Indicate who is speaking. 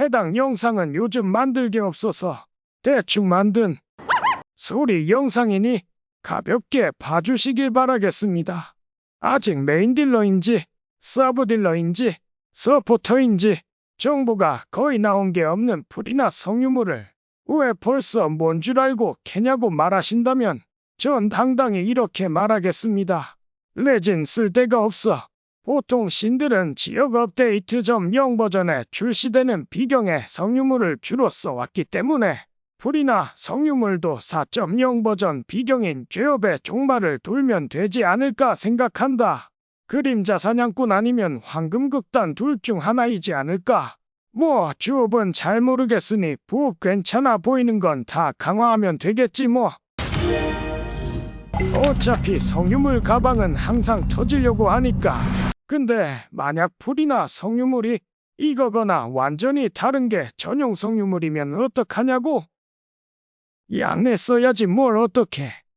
Speaker 1: 해당 영상은 요즘 만들기 없어서 대충 만든 소리 영상이니 가볍게 봐주시길 바라겠습니다. 아직 메인 딜러인지 서브 딜러인지 서포터인지 정보가 거의 나온 게 없는 풀이나 성유물을 왜 벌써 뭔 줄 알고 캐냐고 말하신다면 전 당당히 이렇게 말하겠습니다. 레진 쓸 데가 없어. 보통 신들은 지역 업데이트 점0 버전에 출시되는 비경의 성유물을 주로 써왔기 때문에 풀이나 성유물도 4.0 버전 비경인 죄업의 종말을 돌면 되지 않을까 생각한다. 그림자 사냥꾼 아니면 황금극단 둘 중 하나이지 않을까. 뭐 주업은 잘 모르겠으니 부업 괜찮아 보이는 건 다 강화하면 되겠지 뭐. 어차피 성유물 가방은 항상 터지려고 하니까. 근데 만약 풀이나 성유물이 이거거나 완전히 다른 게 전용 성유물이면 어떡하냐고? 양내 써야지 뭘 어떡해.